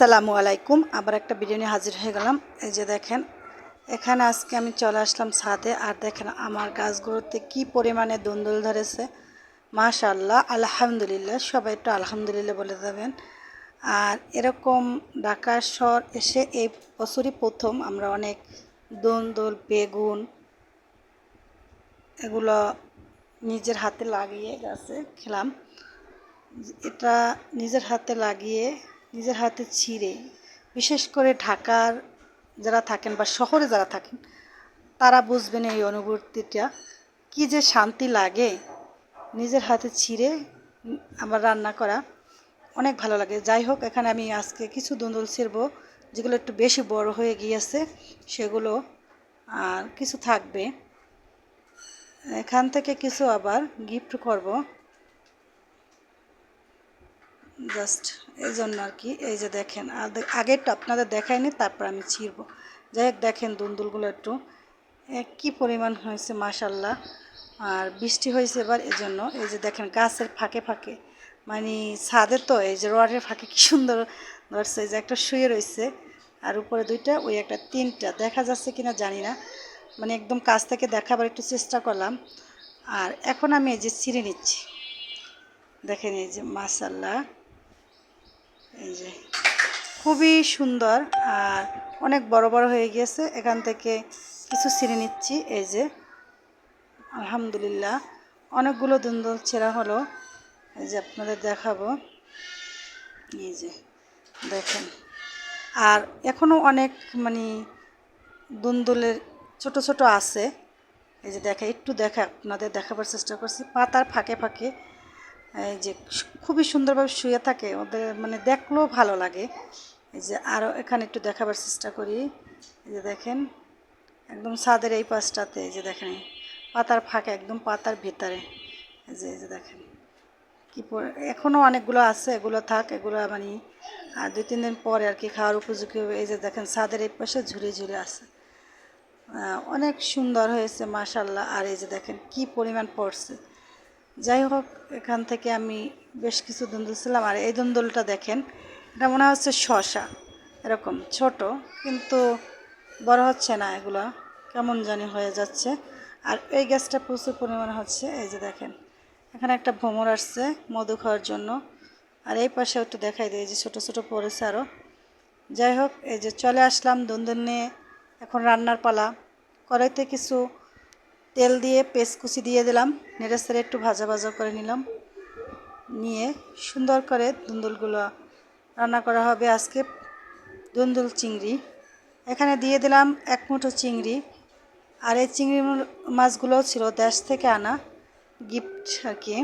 আসসালামু আলাইকুম। আবার একটা বিরিয়ানি হাজির হয়ে গেলাম। এই যে দেখেন, এখানে আজকে আমি চলে আসলাম ছাদে। আর দেখেন, আমার গাছগুলোতে কি পরিমাণে দন্দুল ধরেছে। মাশাল্লাহ আলহামদুলিল্লাহ, সবাই একটু আলহামদুলিল্লাহ বলে দেবেন। আর এরকম ঢাকা শহর এসে এই বছরই প্রথম আমরা অনেক দন্দুল, বেগুন এগুলো নিজের হাতে লাগিয়ে গাছে, খেলাম। এটা নিজের হাতে লাগিয়ে নিজের হাতে ছিঁড়ে, বিশেষ করে ঢাকার যারা থাকেন বা শহরে যারা থাকেন, তারা বুঝবেন এই অনুভূতিটা কি যে শান্তি লাগে। নিজের হাতে ছিঁড়ে আমার রান্না করা অনেক ভালো লাগে। যাই হোক, এখানে আমি আজকে কিছু দুন্দুল ছিঁড়ব, যেগুলো একটু বেশি বড় হয়ে গিয়েছে, সেগুলো আর কিছু থাকবে। এখান থেকে কিছু আবার গিফট করব। জাস্ট এই জন্য আর কি, এই যে দেখেন, আর আগেরটা আপনাদের দেখায়নি তারপর আমি ছিঁড়ব। যাই হোক, দেখেন দুন্দুলগুলো একটু কি পরিমাণ হয়েছে মাশাল্লাহ আর বৃষ্টি হয়েছে এবার এই জন্য এই যে দেখেন, গাছের ফাঁকে ফাঁকে মানে ছাদে তো, এই যে রডের ফাঁকে কি সুন্দর ধরছে, এই যে একটা শুয়ে রয়েছে, আর উপরে দুইটা, ওই একটা তিনটা, দেখা যাচ্ছে কিনা জানি না। মানে একদম কাছ থেকে দেখাবার একটু চেষ্টা করলাম। আর এখন আমি এই যে ছিঁড়ে নিচ্ছি। দেখেন এই যে মাশাল্লাহ যে খুবই সুন্দর আর অনেক বড় বড় হয়ে গিয়েছে। এখান থেকে কিছু ছিঁড়ে নিচ্ছি, এই যে। আলহামদুলিল্লাহ। অনেকগুলো দুন্দল ছেঁড়া হলো। এই যে আপনাদের দেখাবো। এই যে, দেখেন। আর এখনও অনেক মানে দুন্দুলের ছোট ছোট আছে। এই যে দেখা, একটু দেখা, আপনাদের দেখাবার চেষ্টা করছি। পাতার ফাঁকে ফাঁকে এই যে খুবই সুন্দরভাবে শুয়ে থাকে, ওদের মানে দেখলেও ভালো লাগে। এই যে আরও এখানে একটু দেখাবার চেষ্টা করি। এই যে দেখেন, একদম ছাদের এই পাশটাতে, এই যে দেখেন, পাতার ফাঁকে একদম পাতার ভিতরে। এই যে এই যে দেখেন, কি এখনও অনেকগুলো আছে, এগুলো থাক, এগুলো মানে আর দুই, তিন দিন পরে আর কি খাওয়ার উপযোগী হবে। এই যে দেখেন, ছাদের এই পাশে ঝুড়ে ঝুড়ে আছে। অনেক সুন্দর হয়েছে মাশাল্লাহ আর এই যে দেখেন, কি পরিমাণ পড়ছে। যাই হোক, এখান থেকে আমি বেশ কিছু দুন্দুল ছিলাম, আর এই দুন্দুলটা দেখেন, এটা মনে হচ্ছে শশা, এরকম ছোট, কিন্তু বড় হচ্ছে না এগুলো, কেমন জানি হয়ে যাচ্ছে। আর এই গ্যাসটা প্রচুর পরিমাণে হচ্ছে, এই যে দেখেন, এখানে একটা ভ্রমর আসছে মধু খাওয়ার জন্য, আর এই পাশে একটু দেখাই দেয় যে ছোটো ছোটো পড়েছে আরও যাই হোক, এই যে চলে আসলাম দুন্দুল নিয়ে, এখন রান্নার পালা, কড়াইতে কিছু তেল দিয়ে পেস্ট কুচি দিয়ে দিলাম। নেড়ে সেড়ে একটু ভাজা ভাজা করে নিলাম। নিয়ে সুন্দর করে দুন্দুলগুলো রান্না করা হবে আজকে দুন্দুল চিংড়ি। এখানে দিয়ে দিলাম এক মুঠো চিংড়ি। আর এই চিংড়ি মাছগুলো ছিল দেশ থেকে আনা গিফট আর কি।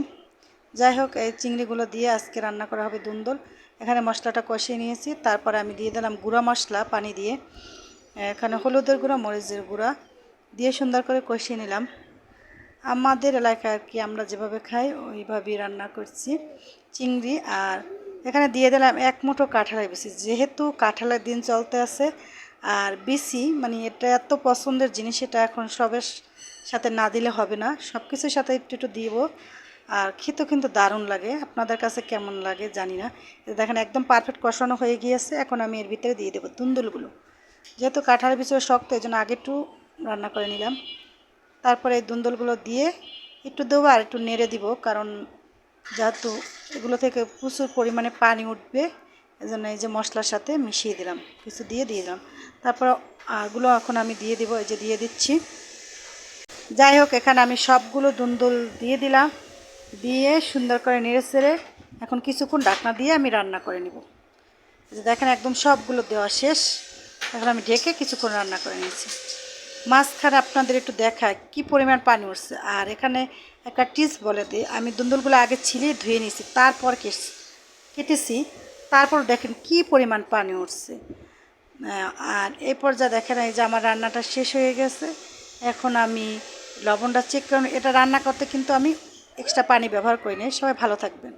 যাই হোক, এই চিংড়িগুলো দিয়ে আজকে রান্না করা হবে দুন্দুল। এখানে মশলাটা কষিয়ে নিয়েছি। তারপরে আমি দিয়ে দিলাম গুঁড়া মশলা পানি দিয়ে। এখানে হলুদের গুঁড়া, মরিচের গুঁড়া। দিয়ে সুন্দর করে কষিয়ে নিলাম। আমাদের এলাকায় আর কি আমরা যেভাবে খাই, ওইভাবেই রান্না করছি। চিংড়ি আর এখানে দিয়ে দিলাম এক মুঠো কাঁঠালের বিচি। যেহেতু কাঁঠালের দিন চলতে আছে আর বিচি মানে এটা এত পছন্দের জিনিস, এটা এখন সবের সাথে না দিলে হবে না। সব কিছুর সাথে একটু একটু দিব আর খেতেও কিন্তু দারুণ লাগে। আপনাদের কাছে কেমন লাগে জানি না। দেখেন, একদম পারফেক্ট কষানো হয়ে গিয়েছে। এখন আমি এর ভিতরে দিয়ে দেবো দুন্দুলগুলো যেহেতু কাঁঠালের ভিতরে শক্ত এই জন্য আগে একটু রান্না করে নিলাম। তারপরে দুন্দলগুলো দিয়ে একটু দেবো আর একটু নেড়ে দিব, কারণ যেহেতু এগুলো থেকে প্রচুর পরিমাণে পানি উঠবে এই জন্য এই যে মশলার সাথে মিশিয়ে দিলাম, কিছু দিয়ে দিয়ে দিলাম। তারপর আরগুলো এখন আমি দিয়ে দিব, এই যে দিয়ে দিচ্ছি। যাই হোক, এখানে আমি সবগুলো দুন্দুল দিয়ে দিলাম, দিয়ে সুন্দর করে নেড়ে চেড়ে এখন কিছুক্ষণ ডাকনা দিয়ে আমি রান্না করে নিব। দেখেন, একদম সবগুলো দেওয়া শেষ। এখন আমি ঢেকে কিছুক্ষণ রান্না করে নিয়েছি। মাঝখানে আপনাদের একটু দেখায় কি পরিমাণ পানি উঠছে। আর এখানে একটা টিস বলে দিই, আমি দুন্দুলগুলো আগে ছিলে ধুয়ে নিয়েছি, তারপর কেটে- কেটেছি, তারপর দেখেন কি পরিমাণ পানি উঠছে। আর এই পর্যায়ে দেখেন এই যে আমার রান্নাটা শেষ হয়ে গেছে, এখন আমি লবণটা চেক করুন এটা রান্না করতে কিন্তু আমি এক্সট্রা পানি ব্যবহার করি নাই। সবাই ভালো থাকবেন।